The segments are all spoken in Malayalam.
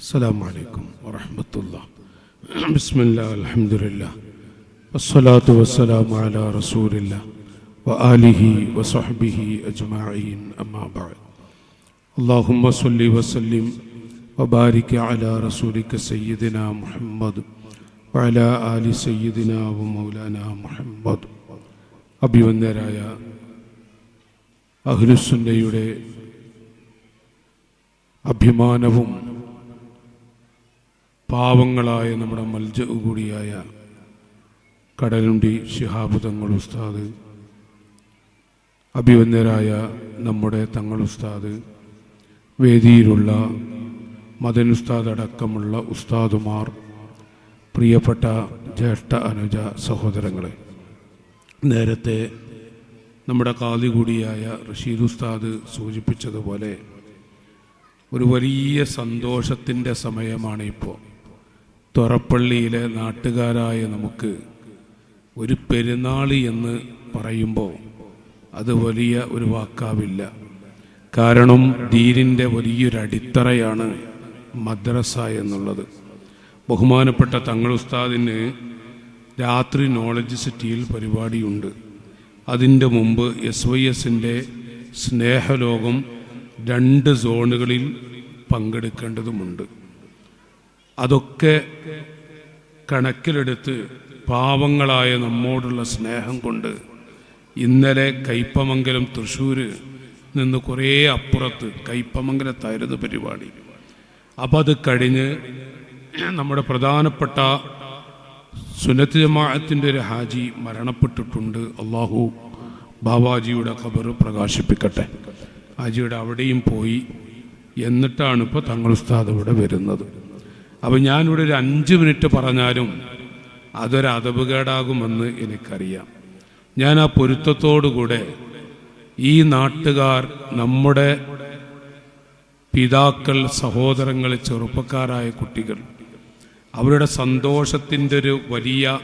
السلام عليكم ورحمة الله بسم الله الحمد لله والصلاة والسلام على رسول الله وآله وصحبه أجمعين أما بعد اللهم صل وسلم وبارك على رسولك سيدنا محمد وعلى آل سيدنا ومولانا محمد അഭിവന്ദരായ അഹ്ലുസുന്നയുടെ അഭിമാനവും പാവങ്ങളായ നമ്മുടെ മൽജ കൂടിയായ കടലുണ്ടി ശിഹാബുതങ്ങൾ ഉസ്താദ് അഭിവന്യരായ നമ്മുടെ തങ്ങൾ ഉസ്താദ് വേദിയിലുള്ള മദൻ ഉസ്താദ് അടക്കമുള്ള ഉസ്താദുമാർ പ്രിയപ്പെട്ട ജ്യേഷ്ഠ അനുജ സഹോദരങ്ങളെ നേരത്തെ നമ്മുടെ കാതി കൂടിയായ റഷീദ് ഉസ്താദ് സൂചിപ്പിച്ചതുപോലെ ഒരു വലിയ സന്തോഷത്തിന്റെ സമയമാണ് ഇപ്പോൾ തുറപ്പള്ളിയിലെ നാട്ടുകാരായ നമുക്ക് ഒരു പെരുന്നാളി എന്ന് പറയുമ്പോൾ അത് വലിയ ഒരു വാക്കാവില്ല. കാരണം ദീനിന്റെ വലിയൊരു അടിത്തറയാണ് മദ്രസ എന്നുള്ളത്. ബഹുമാനപ്പെട്ട തങ്ങൾ ഉസ്താദിന് രാത്രി നോളജ് സിറ്റിയിൽ പരിപാടിയുണ്ട്. അതിന്റെ മുമ്പ് എസ് വൈ എസിന്റെ സ്നേഹലോകം രണ്ട് സോണുകളിൽ പങ്കെടുക്കേണ്ടതുമുണ്ട്. അതൊക്കെ കണക്കിലെടുത്ത് പാവങ്ങളായ നമ്മോടുള്ള സ്നേഹം കൊണ്ട് ഇന്നലെ കയ്പമംഗലം തൃശ്ശൂർ നിന്ന് കുറേ അപ്പുറത്ത് കയ്പമംഗലത്തായിരുന്നു പരിപാടി. അപ്പം അത് കഴിഞ്ഞ് നമ്മുടെ പ്രധാനപ്പെട്ട സുനത്ത് ജമാഅത്തിന്റെ ഒരു ഹാജി മരണപ്പെട്ടിട്ടുണ്ട്. അള്ളാഹു ബാബാജിയുടെ ഖബർ പ്രകാശിപ്പിക്കട്ടെ. ഹാജിയുടെ അവിടെയും പോയി. എന്നിട്ടാണ് ഇപ്പോൾ തങ്ങൾ ഉസ്താദ് ഇവിടെ വരുന്നത്. അപ്പം ഞാനിവിടെ ഒരു അഞ്ച് മിനിറ്റ് പറഞ്ഞാലും അതൊരു അതവുകേടാകുമെന്ന് എനിക്കറിയാം. ഞാൻ ആ പൊരുത്തത്തോടുകൂടെ ഈ നാട്ടുകാർ നമ്മുടെ പിതാക്കൾ സഹോദരങ്ങൾ ചെറുപ്പക്കാരായ കുട്ടികൾ അവരുടെ സന്തോഷത്തിന്റെ ഒരു വലിയ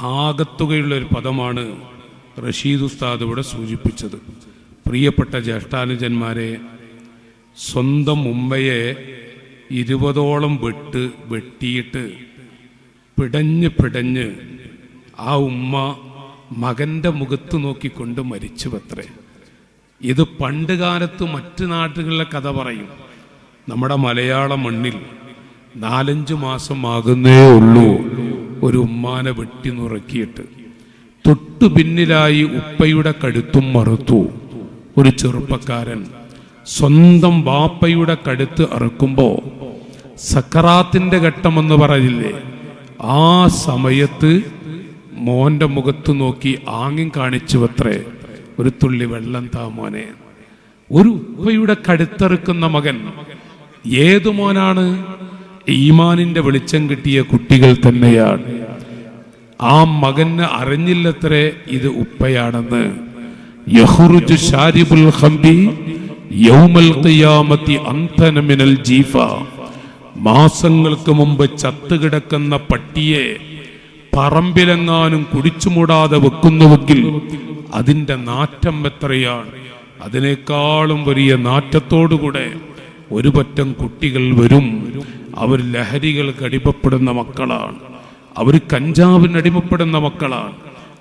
ആകത്തുകയുള്ള ഒരു പദമാണ് റഷീദ് ഉസ്താദ് ഇവിടെ സൂചിപ്പിച്ചത്. പ്രിയപ്പെട്ട ജ്യേഷ്ഠാനുജന്മാരെ സ്വന്തം ഉമ്മയെ ഇരുപതോളം വെട്ട് വെട്ടിയിട്ട് പിടഞ്ഞ് പിടഞ്ഞ് ആ ഉമ്മ മകന്റെ മുഖത്ത് നോക്കിക്കൊണ്ട് മരിച്ചു പത്രേ ഇത് പണ്ട് കാലത്ത് മറ്റു നാട്ടുകളിലെ കഥ പറയും. നമ്മുടെ മലയാള മണ്ണിൽ നാലഞ്ച് മാസം ആകുന്നേ ഉള്ളൂ ഒരു ഉമ്മാനെ വെട്ടി നുറക്കിയിട്ട്. തൊട്ടു പിന്നിലായി ഉപ്പയുടെ കഴുത്തും മറുത്തു. ഒരു ചെറുപ്പക്കാരൻ സ്വന്തം വാപ്പയുടെ കഴുത്ത് അറുക്കുമ്പോ സക്കറാത്തിന്റെ ഘട്ടമെന്ന് പറയില്ലേ ആ സമയത്ത് മോന്റെ മുഖത്ത് നോക്കി ആംഗ്യം കാണിച്ചു അത്രേ ഒരു തുള്ളി വെള്ളം താ മോനെ. ഒരു ഉപ്പയുടെ കടുത്തെറുക്കുന്ന മകൻ ഏതു മോനാണ്? ഈമാനിന്റെ വെളിച്ചം കിട്ടിയ കുട്ടികൾ തന്നെയാണ്. ആ മകന് അറിഞ്ഞില്ലത്രേ ഇത് ഉപ്പയാണെന്ന്. യഹ്റുജു ഷാരിബുൽ ഖംബി യൗമൽ ഖിയാമത്തി ജീഫ. മാസങ്ങൾക്ക് മുമ്പ് ചത്തുകിടക്കുന്ന പട്ടിയെ പറമ്പിലെങ്ങാനും കുടിച്ചു മൂടാതെ വെക്കുന്നുവെങ്കിൽ അതിന്റെ നാറ്റം എത്രയാണ്? അതിനേക്കാളും വലിയ നാറ്റത്തോടുകൂടെ ഒരു പറ്റം കുട്ടികൾ വരും. അവർ ലഹരികൾക്ക് അടിമപ്പെടുന്ന മക്കളാണ്. അവർ കഞ്ചാവിന് അടിമപ്പെടുന്ന മക്കളാണ്.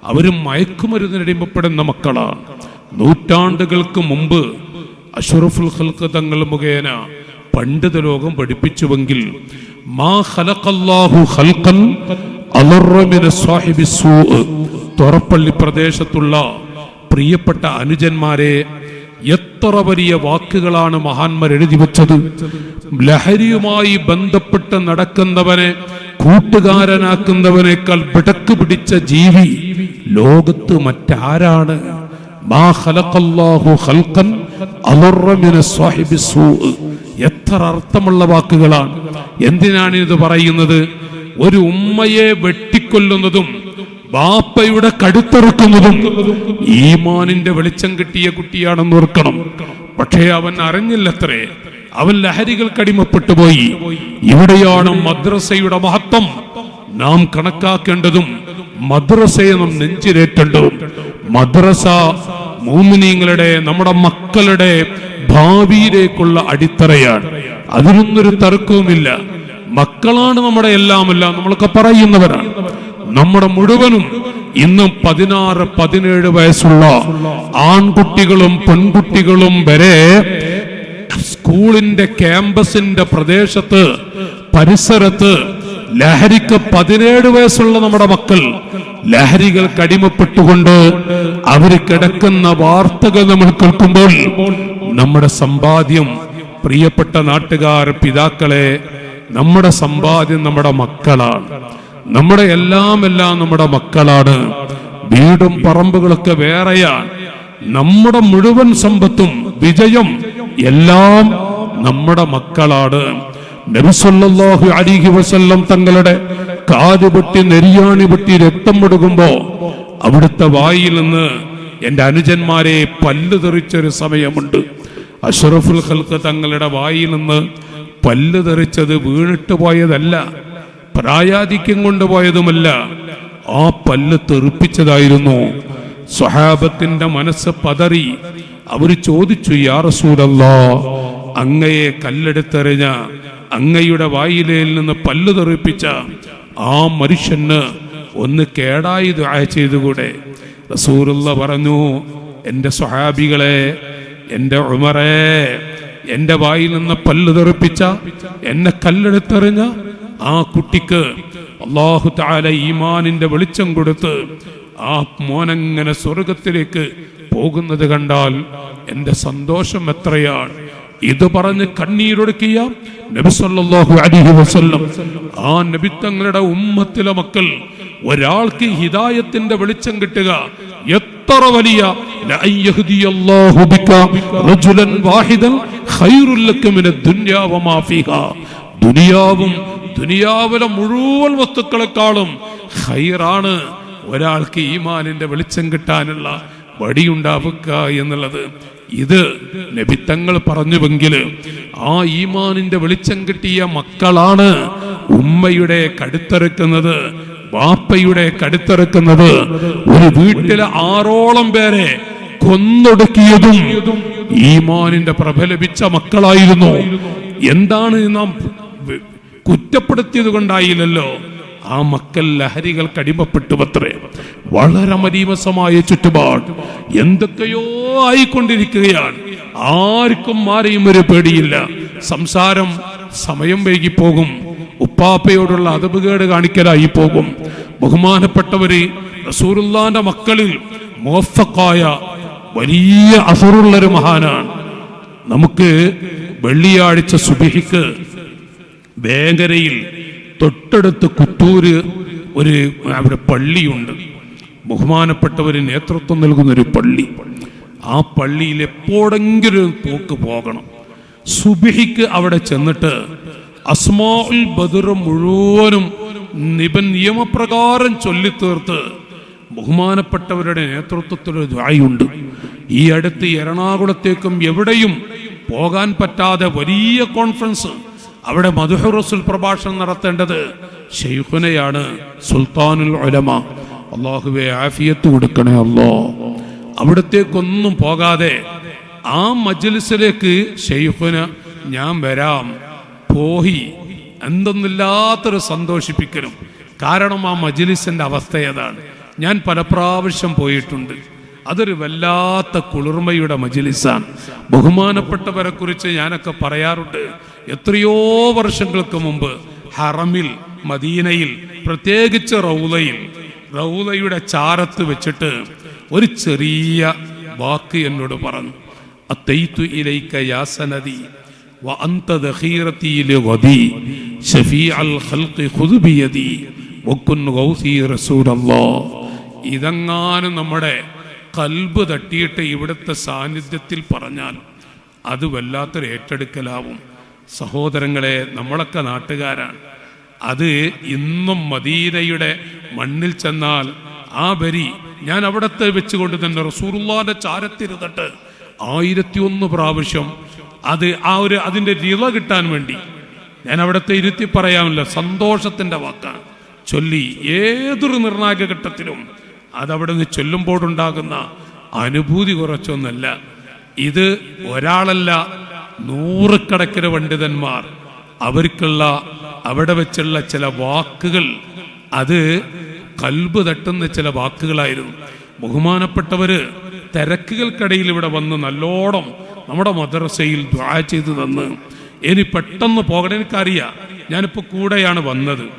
അവർ മയക്കുമരുന്നിന് അടിമപ്പെടുന്ന മക്കളാണ്. നൂറ്റാണ്ടുകൾക്ക് മുമ്പ് അഷറഫുൽ ഖൽക്ക് തങ്ങൾ മുഖേന പണ്ഡിത ലോകം പഠിപ്പിച്ചുവെങ്കിൽ മാ ഖലഖല്ലാഹു ഖൽഖൻ അലറ മിന സാഹിബി സൂ തുറപ്പള്ളി പ്രദേശത്തുള്ള പ്രിയപ്പെട്ട അനുജന്മാരെ എത്ര വലിയ വാക്കുകളാണ് മഹാന്മാർ എഴുതി വെച്ചത്. ലഹരിയുമായി ബന്ധപ്പെട്ട് നടക്കുന്നവനെ കൂട്ടുകാരനാക്കുന്നവനേക്കാൾ പിടക്ക് പിടിച്ച ജീവി ലോകത്ത് മറ്റാരാണ്? മാ ഖലഖല്ലാഹു ഖൽഖൻ എത്ര അർത്ഥമുള്ള വാക്കുകളാണ്. എന്തിനാണ് ഇത് പറയുന്നത്? ഒരു ഉമ്മയെ വെട്ടിക്കൊല്ലുന്നതും ബാപ്പയുടെ കടുത്തെറുക്കുന്നതും ഈമാനിന്റെ വെളിച്ചം കിട്ടിയ കുട്ടിയാണെന്ന് ഓർക്കണം. പക്ഷേ അവൻ അറിഞ്ഞില്ലത്രേ. അവൻ ലഹരികൾക്ക് അടിമപ്പെട്ടു പോയി. ഇവിടെയാണ് മദ്രസയുടെ മഹത്വം. നാം കണക്കാക്കേണ്ടതും മദ്രസയെ നാം നെഞ്ചിലേറ്റേണ്ടതും. മദ്രസ മൂമിനീങ്ങളുടെ നമ്മുടെ മക്കളുടെ ഭാവിയിലേക്കുള്ള അടിത്തറയാണ്. അതിനൊന്നൊരു തർക്കവുമില്ല. മക്കളാണ് നമ്മുടെ എല്ലാമല്ല നമ്മളൊക്കെ പറയുന്നവരാണ്. നമ്മുടെ മുഴുവനും ഇന്നും പതിനാറ് പതിനേഴ് വയസ്സുള്ള ആൺകുട്ടികളും പെൺകുട്ടികളും വരെ സ്കൂളിന്റെ ക്യാമ്പസിന്റെ പ്രദേശത്ത് പരിസരത്ത് ലഹരിക്ക് പതിനേഴ് വയസ്സുള്ള നമ്മുടെ മക്കൾ ലഹരികൾ കടിമപ്പെട്ടുകൊണ്ട് അവർ കിടക്കുന്ന വാർത്തകൾ നമ്മൾ കേൾക്കുമ്പോൾ നമ്മുടെ സമ്പാദ്യം പ്രിയപ്പെട്ട നാട്ടുകാർ പിതാക്കളെ നമ്മുടെ സമ്പാദ്യം നമ്മുടെ മക്കളാണ്. നമ്മുടെ എല്ലാം എല്ലാം നമ്മുടെ മക്കളാണ്. വീടും പറമ്പുകളൊക്കെ വേറെയാണ്. നമ്മുടെ മുഴുവൻ സമ്പത്തും വിജയം എല്ലാം നമ്മുടെ മക്കളാണ്. നബിസല്ലാഹു അലിഹി വസല്ലം തങ്ങളുടെ കാത് പൊട്ടി നെരിയാണി പൊട്ടി രക്തം കൊടുക്കുമ്പോ അവിടുത്തെ വായിൽ നിന്ന് എന്റെ അനുജന്മാരെ പല്ല് തെറിച്ചൊരു സമയമുണ്ട്. അഷറഫുൽ ഖൽക്ക് തങ്ങളുടെ വായിൽ നിന്ന് പല്ല് തെറിച്ചത് വീണിട്ട് പോയതല്ല പ്രായാധിക്യം കൊണ്ടുപോയതുമല്ല ആ പല്ല് തെറിപ്പിച്ചതായിരുന്നു. സ്വഹാബത്തിന്റെ മനസ്സ് പതറി അവർ ചോദിച്ചു യാ റസൂലല്ലാ അങ്ങയെ കല്ലെടുത്തെറിഞ്ഞ അങ്ങയുടെ വായിലയിൽ നിന്ന് പല്ലു തെറിപ്പിച്ച ആ മനുഷ്യന് ഒന്ന് കേടായി ദുആ ചെയ്തുകൂടെ? റസൂറുള്ള പറഞ്ഞു എന്റെ സ്വഹാബികളെ എന്റെ ഉമറേ എന്റെ വായിൽ നിന്ന് പല്ല് തെറിപ്പിച്ച എന്നെ കല്ലെടുത്തെറിഞ്ഞ ആ കുട്ടിക്ക് അള്ളാഹു താല ഈമാനിന്റെ വെളിച്ചം കൊടുത്ത് ആ മോനങ്ങനെ സ്വർഗത്തിലേക്ക് പോകുന്നത് കണ്ടാൽ എന്റെ സന്തോഷം എത്രയാണ്? ഇത് പറഞ്ഞ് കണ്ണീരൊടുക്കിയ നബി സല്ലല്ലാഹു വസ്ല്ലം ആ നബി തങ്ങളുടെ ഉമ്മത്തിലെ മക്കൾ ഒരാൾക്ക് ഹിതായത്തിന്റെ വെളിച്ചം കിട്ടുക. എത്ര വലിയ ദുനിയാവും ദുനിയാവിലെ മുഴുവൻ വസ്തുക്കളെക്കാളും ഖൈറാണ് ഒരാൾക്ക് ഈമാനിന്റെ വെളിച്ചം കിട്ടാനുള്ള വടിയുണ്ടാവുക എന്നുള്ളത്. ഇത് നബിത്തങ്ങൾ പറഞ്ഞുവെങ്കിൽ ആ ഈമാനിന്റെ വെളിച്ചം കിട്ടിയ മക്കളാണ് ഉമ്മയുടെ കടുത്തിറക്കുന്നത് വാപ്പയുടെ കടുത്തിറക്കുന്നത്. ഒരു വീട്ടിലെ ആറോളം പേരെ കൊന്നൊടുക്കിയതും ഈമാനിന്റെ പ്രബലപിച്ച മക്കളായിരുന്നു. എന്താണ് നാം കുറ്റപ്പെടുത്തിയത് കൊണ്ടായില്ലല്ലോ? ആ മക്കൾ ലഹരികൾക്ക് അടിമപ്പെട്ടു അത്രേ വളരെ മരീമസമായ ചുറ്റുപാട്. എന്തൊക്കെയോ ആയിക്കൊണ്ടിരിക്കുകയാണ്. ആർക്കും ആരെയും ഒരു പേടിയില്ല. സംസാരം സമയം വൈകിപ്പോകും. ഉപ്പാപ്പയോടുള്ള അതപുകേട് കാണിക്കലായി പോകും. ബഹുമാനപ്പെട്ടവര് റസൂറുല്ലാന്റെ മക്കളിൽ മോഫക്കായ വലിയ അസുറുള്ളൊരു മഹാനാണ്. നമുക്ക് വെള്ളിയാഴ്ച സുബിഹിക്ക് വേങ്ങരയിൽ തൊട്ടടുത്ത് കുത്തൂര് ഒരു അവിടെ പള്ളിയുണ്ട്. ബഹുമാനപ്പെട്ടവര് നേതൃത്വം നൽകുന്ന ഒരു പള്ളി. ആ പള്ളിയിൽ എപ്പോഴെങ്കിലും പോക്ക് പോകണം. സുബിഹിക്ക് അവിടെ ചെന്നിട്ട് അസ്മാൽ ബദർ മുഴുവനും നിബൻ നിയമപ്രകാരം ചൊല്ലിത്തീർത്ത് ബഹുമാനപ്പെട്ടവരുടെ നേതൃത്വത്തിൽ ഒരു ദ്വായുണ്ട് ഈ അടുത്ത് എറണാകുളത്തേക്കും എവിടെയും പോകാൻ പറ്റാതെ വലിയ കോൺഫറൻസ് അവിടെ മധുഹുറസുൽ പ്രഭാഷണം നടത്തേണ്ടത് ഷെയ്ഖുനയാണ് സുൽത്താനുൽ ഉലമ. അള്ളാഹുവെ ആഫിയത്ത് കൊടുക്കണേ അല്ലോ. അവിടത്തേക്കൊന്നും പോകാതെ ആ മജ്ലിസിലേക്ക് ഷെയ്ഖുന ഞാൻ വരാം പോയി എന്തൊന്നില്ലാത്തൊരു സന്തോഷിപ്പിക്കലും. കാരണം ആ മജ്ലിസിന്റെ അവസ്ഥ ഏതാണ്? ഞാൻ പല പ്രാവശ്യം പോയിട്ടുണ്ട്. അതൊരു വല്ലാത്ത കുളിർമയുടെ മജിലിസാണ് ബഹുമാനപ്പെട്ടവരെ കുറിച്ച് ഞാനൊക്കെ പറയാറുണ്ട് എത്രയോ വർഷങ്ങൾക്ക് മുമ്പ് ഹറമിൽ മദീനയിൽ പ്രത്യേകിച്ച് റൗലയിൽ റൗലയുടെ ചാരത്ത് വെച്ചിട്ട് ഒരു ചെറിയ വാക്ക് എന്നോട് പറഞ്ഞു അത്തൈത്തു ഇലൈക്ക യാസനദി وأنت ذخيرتي لغدي شفيع الخلق خذ بيدي وكن غوثي رسول الله ഇതെങ്ങാനും നമ്മുടെ കൽബ് തട്ടിയിട്ട് ഇവിടുത്തെ സാന്നിധ്യത്തിൽ പറഞ്ഞാൽ അത് വല്ലാത്തൊരു ഏറ്റെടുക്കലാവും. സഹോദരങ്ങളെ നമ്മളൊക്കെ നാട്ടുകാരാണ്. അത് ഇന്നും മദീനയുടെ മണ്ണിൽ ചെന്നാൽ ആ വരി ഞാൻ അവിടത്തെ വെച്ചുകൊണ്ട് തന്നെ റസൂറുല്ലാന്റെ ചാരത്തിരുന്നിട്ട് ആയിരത്തി ഒന്ന് പ്രാവശ്യം അത് ആ ഒരു അതിന്റെ രീള കിട്ടാൻ വേണ്ടി ഞാൻ അവിടത്തെ ഇരുത്തി പറയാമല്ലോ സന്തോഷത്തിന്റെ വാക്കാണ്. ചൊല്ലി ഏതൊരു നിർണായക ഘട്ടത്തിലും അതവിടെ നിന്ന് ചൊല്ലുമ്പോഴുണ്ടാകുന്ന അനുഭൂതി കുറച്ചൊന്നല്ല. ഇത് ഒരാളല്ല നൂറുകണക്കിന് പണ്ഡിതന്മാർ. അവർക്കുള്ള അവിടെ വെച്ചുള്ള ചില വാക്കുകൾ അത് കൽബ് തട്ടുന്ന ചില വാക്കുകളായിരുന്നു. ബഹുമാനപ്പെട്ടവര് തിരക്കുകൾക്കിടയിൽ ഇവിടെ വന്ന് നല്ലോണം നമ്മുടെ മദ്രസയിൽ ദ്വാ ചെയ്ത് തന്ന് ഇനി പെട്ടെന്ന് പോകണം. എനിക്കറിയാം. ഞാനിപ്പോൾ കൂടെയാണ് വന്നത്.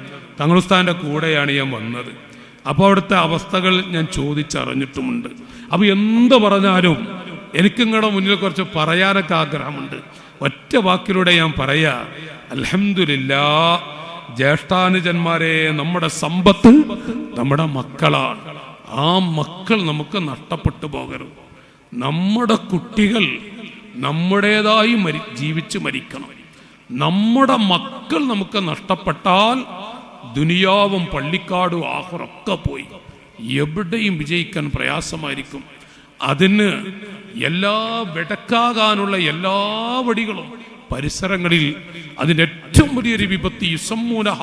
തങ്ങളുസ്ഥാന്റെ കൂടെയാണ് ഞാൻ വന്നത്. അപ്പോൾ അവിടുത്തെ അവസ്ഥകൾ ഞാൻ ചോദിച്ചറിഞ്ഞിട്ടുമുണ്ട്. അപ്പോൾ എന്ത് പറഞ്ഞാലും എനിക്ക് നിങ്ങളുടെ മുന്നിൽ കുറച്ച് പറയാനൊക്കെ ആഗ്രഹമുണ്ട്. ഒറ്റ വാക്കിലൂടെ ഞാൻ പറയാ അലഹമില്ല ജ്യേഷ്ഠാനുജന്മാരെ നമ്മുടെ സമ്പത്ത് നമ്മുടെ മക്കളാണ്. ആ മക്കൾ നമുക്ക് നഷ്ടപ്പെട്ടു പോകരുത്. നമ്മുടെ കുട്ടികൾ നമ്മുടേതായി മരി ജീവിച്ച് മരിക്കണം. നമ്മുടെ മക്കൾ നമുക്ക് നഷ്ടപ്പെട്ടാൽ ദുനിയാവും പള്ളിക്കാടും ആഹുറൊക്കെ പോയി. എവിടെയും വിജയിക്കാൻ പ്രയാസമായിരിക്കും. അതിന് എല്ലാ വെടക്കാകാനുള്ള എല്ലാ വടികളും പരിസരങ്ങളിൽ അതിന്റെ ഏറ്റവും വലിയൊരു വിപത്തി യുസമ്മൂനഹ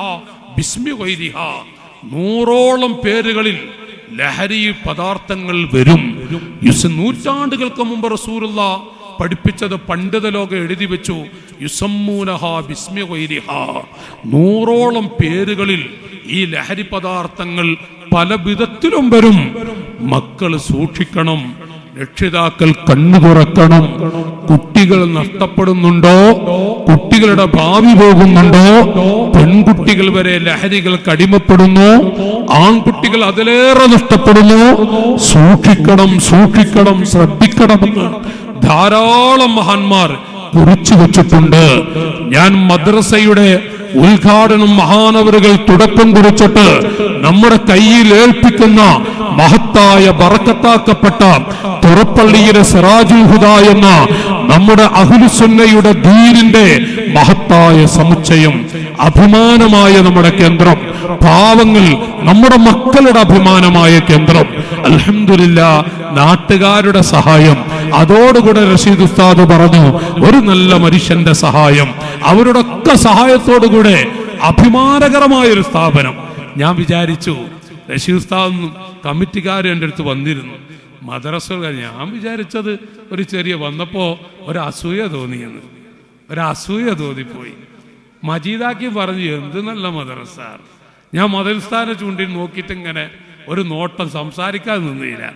നൂറോളം പേരുകളിൽ ലഹരി പദാർത്ഥങ്ങൾ വരും. നൂറ്റാണ്ടുകൾക്ക് മുമ്പ് റസൂലുള്ള പഠിപ്പിച്ചത് പണ്ഡിത ലോകം എഴുതി വെച്ചു. നൂറോളം പേരുകളിൽ ഈ ലഹരി പദാർത്ഥങ്ങൾ പല വിധത്തിലും വരും. മക്കൾ സൂക്ഷിക്കണം രക്ഷിതാക്കൾ കണ്ണു തുറക്കണം കുട്ടികൾ നഷ്ടപ്പെടുന്നുണ്ടോ കുട്ടികളുടെ ഭാവി പോകുന്നുണ്ടോ പെൺകുട്ടികൾ വരെ ലഹരികൾ കടിമപ്പെടുന്നു ആൺകുട്ടികൾ അതിലേറെ നഷ്ടപ്പെടുന്നു. സൂക്ഷിക്കണം സൂക്ഷിക്കണം ശ്രദ്ധിക്കണമെന്ന് ധാരാളം മഹാന്മാർ കുറിച്ചു വച്ചിട്ടുണ്ട്. ഞാൻ മദ്രസയുടെ ഉദ്ഘാടനം മഹാനവറുകൾ തുടക്കം കുറിച്ചിട്ട് നമ്മുടെ കയ്യിൽ ഏൽപ്പിക്കുന്ന മഹത്തായ ബറക്കത്താക്കപ്പെട്ട തുറപ്പള്ളിയിലെ സിറാജുൽ ഹുദ എന്ന നമ്മുടെ അഹുലുസുന്നയുടെ ധീരിന്റെ മഹത്തായ സമുച്ചയം അഭിമാനമായ നമ്മുടെ കേന്ദ്രം. പാവങ്ങൾ നമ്മുടെ മക്കളുടെ അഭിമാനമായ കേന്ദ്രം. അലഹമില്ല നാട്ടുകാരുടെ സഹായം. അതോടുകൂടെ റഷീദ് ഉസ്താദ് പറഞ്ഞു ഒരു നല്ല മനുഷ്യന്റെ സഹായം. അവരുടെ ഒക്കെ സഹായത്തോടുകൂടെ അഭിമാനകരമായ ഒരു സ്ഥാപനം. ഞാൻ വിചാരിച്ചു റഷീദ് ഉസ്താദ് കമ്മിറ്റിക്കാർ എന്റെ അടുത്ത് വന്നിരുന്നു. മദ്രസ ഞാൻ വിചാരിച്ചത് ഒരു ചെറിയ വന്നപ്പോ ഒരു അസൂയ തോന്നിയെന്ന്. ഒരു അസൂയ തോന്നിപ്പോയി. മജീദാക്കി പറഞ്ഞു എന്ത് നല്ല മദ്രസ? ഞാൻ മദർസ്ഥാന ചൂണ്ടി നോക്കിയിട്ട് ഇങ്ങനെ ഒരു നോട്ടം സംസാരിക്കാതെ നിന്നില്ല.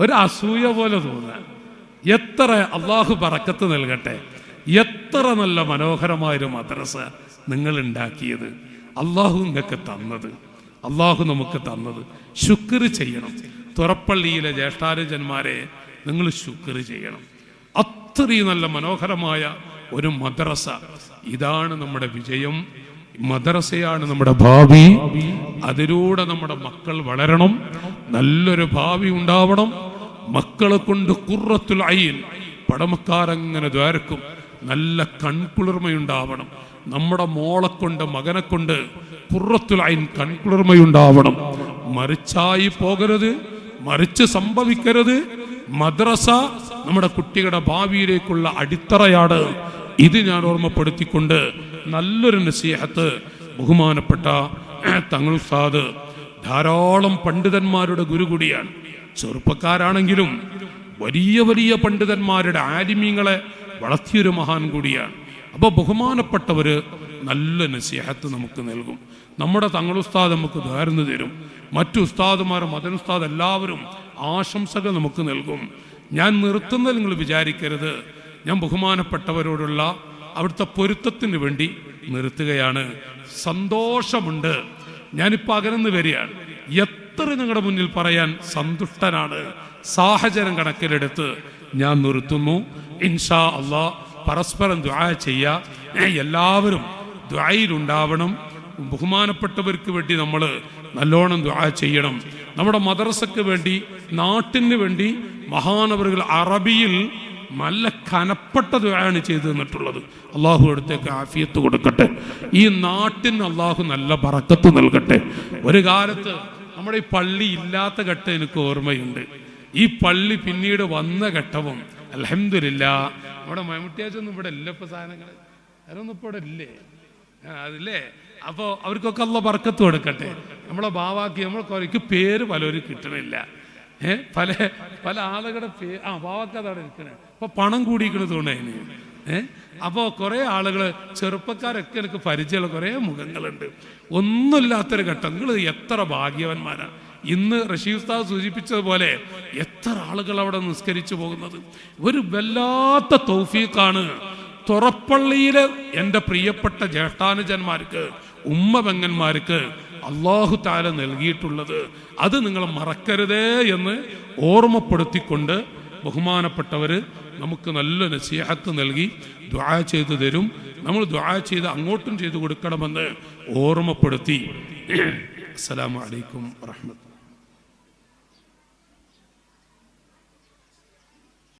ഒരു അസൂയ പോലെ തോന്നുക. എത്ര അള്ളാഹു പറക്കത്ത് നൽകട്ടെ. എത്ര നല്ല മനോഹരമായൊരു മദ്രസ നിങ്ങൾ ഉണ്ടാക്കിയത്. അള്ളാഹു നിങ്ങൾക്ക് തന്നത്. അള്ളാഹു നമുക്ക് തന്നത്. ശുക്ർ ചെയ്യണം. തുറപ്പള്ളിയിലെ ജ്യേഷ്ഠാരജന്മാരെ നിങ്ങൾ ശുക്ർ ചെയ്യണം. അത്രയും നല്ല മനോഹരമായ ഒരു മദ്രസ ഇതാണ് നമ്മുടെ വിജയം. മദ്രസയാണ് നമ്മുടെ ഭാവി. അതിലൂടെ നമ്മുടെ മക്കൾ വളരണം. നല്ലൊരു ഭാവി ഉണ്ടാവണം. മക്കളെ കൊണ്ട് കുറത്തുൽ അയിൻ പടമക്കാരങ്ങനെ ദ്വാരക്കും. നല്ല കൺകുളിർമയുണ്ടാവണം. നമ്മുടെ മോളെ കൊണ്ട് മകനെ കൊണ്ട് കുറത്തുൽ അയിൻ കൺകുളിർമയുണ്ടാവണം. മറിച്ചായി പോകരുത്. മറിച്ച് സംഭവിക്കരുത്. മദ്രസ നമ്മുടെ കുട്ടികളുടെ ഭാവിയിലേക്കുള്ള അടിത്തറയാണ്. ഇത് ഞാൻ ഓർമ്മപ്പെടുത്തിക്കൊണ്ട് നല്ലൊരു നസീഹത്ത് ബഹുമാനപ്പെട്ട തങ്ങൾ സാദ് ധാരാളം പണ്ഡിതന്മാരുടെ ഗുരു കൂടിയാണ്. ചെറുപ്പക്കാരാണെങ്കിലും വലിയ വലിയ പണ്ഡിതന്മാരുടെ ആലിമീങ്ങളെ വളർത്തിയൊരു മഹാൻ കൂടിയാണ്. അപ്പൊ ബഹുമാനപ്പെട്ടവര് നല്ല നസീഹത്ത് നമുക്ക് നൽകും. നമ്മുടെ തങ്ങൾ ഉസ്താദ് നമുക്ക് ധാരണ തരും. മറ്റു ഉസ്താദുമാർ മദനുസ്താദ് എല്ലാവരും ആശംസകൾ നമുക്ക് നൽകും. ഞാൻ നിർത്തുന്നത് നിങ്ങൾ വിചാരിക്കരുത്. ഞാൻ ബഹുമാനപ്പെട്ടവരോടുള്ള അവിടുത്തെ പൊരുത്തത്തിന് വേണ്ടി നിർത്തുകയാണ്. സന്തോഷമുണ്ട്. ഞാനിപ്പോൾ അകലെന്ന് വരികയാണ്. എത്ര നിങ്ങളുടെ മുന്നിൽ പറയാൻ സന്തുഷ്ടനാണ്. സാഹചര്യം കണക്കിലെടുത്ത് ഞാൻ നിർത്തുന്നു. ഇൻഷാ അള്ളാ പരസ്പരം ദ്വാ ചെയ്യുക എല്ലാവരും ദ്വായിലുണ്ടാവണം ബഹുമാനപ്പെട്ടവർക്ക് വേണ്ടി നമ്മൾ നല്ലോണം ദ്വാ ചെയ്യണം. നമ്മുടെ മദ്രസക്ക് വേണ്ടി നാട്ടിന് വേണ്ടി മഹാനവറുകൾ അറബിയിൽ നല്ല കനപ്പെട്ട ദുരാണ് ചെയ്തു തന്നിട്ടുള്ളത് അള്ളാഹു അടുത്തേക്ക് ആഫിയത്ത് കൊടുക്കട്ടെ. ഈ നാട്ടിന് അള്ളാഹു നല്ല പറക്കത്ത് നൽകട്ടെ. ഒരു കാലത്ത് നമ്മുടെ ഈ പള്ളി ഇല്ലാത്ത ഘട്ടം എനിക്ക് ഓർമ്മയുണ്ട്. ഈ പള്ളി പിന്നീട് വന്ന ഘട്ടവും അലഹമില്ല നമ്മുടെ മമ്മൂട്ടിയാച്ചൊന്നും ഇവിടെ ഇല്ല ഇപ്പൊ സാധനങ്ങൾ അതൊന്നും ഇപ്പോൾ ഇവിടെ ഇല്ലേ? അതില്ലേ? അപ്പോൾ അവർക്കൊക്കെ ഉള്ള പറക്കത്ത് കൊടുക്കട്ടെ. നമ്മളെ ബാവാക്കി എനിക്ക് പേര് പലരും കിട്ടണില്ല. പല പല ആളുകളുടെ പേ ആ പാവക്കഥ അവിടെ ഇരിക്കണേ. അപ്പൊ പണം കൂടിയിരിക്കണ തോന്നതിന് ഏ? അപ്പോൾ കുറേ ആളുകൾ ചെറുപ്പക്കാരൊക്കെ എനിക്ക് പരിചയമുള്ള കുറേ മുഖങ്ങളുണ്ട്. ഒന്നുമില്ലാത്തൊരു ഘട്ടം. നിങ്ങൾ എത്ര ഭാഗ്യവന്മാരാണ് ഇന്ന് ഉസ്താദ് സൂചിപ്പിച്ചതുപോലെ എത്ര ആളുകൾ അവിടെ നിസ്കരിച്ചു പോകുന്നത്. ഒരു വല്ലാത്ത തൗഫീഖാണ്. തുറപ്പള്ളിയിലെ എന്റെ പ്രിയപ്പെട്ട ജ്യേഷ്ഠാനുജന്മാർക്ക് ഉമ്മ പെങ്ങന്മാർക്ക് അള്ളാഹു താല നൽകിയിട്ടുള്ളത്. അത് നിങ്ങൾ മറക്കരുതേ എന്ന് ഓർമ്മപ്പെടുത്തിക്കൊണ്ട് ബഹുമാനപ്പെട്ടവർ നമുക്ക് നല്ല നസീഹത്ത് നൽകി ദ്വാ ചെയ്തു തരും. നമ്മൾ ദ്വാ ചെയ്ത് അങ്ങോട്ടും ചെയ്തു കൊടുക്കണമെന്ന് ഓർമ്മപ്പെടുത്തി. അസ്സലാമു അലൈക്കും വറഹ്മത്തുള്ളാഹി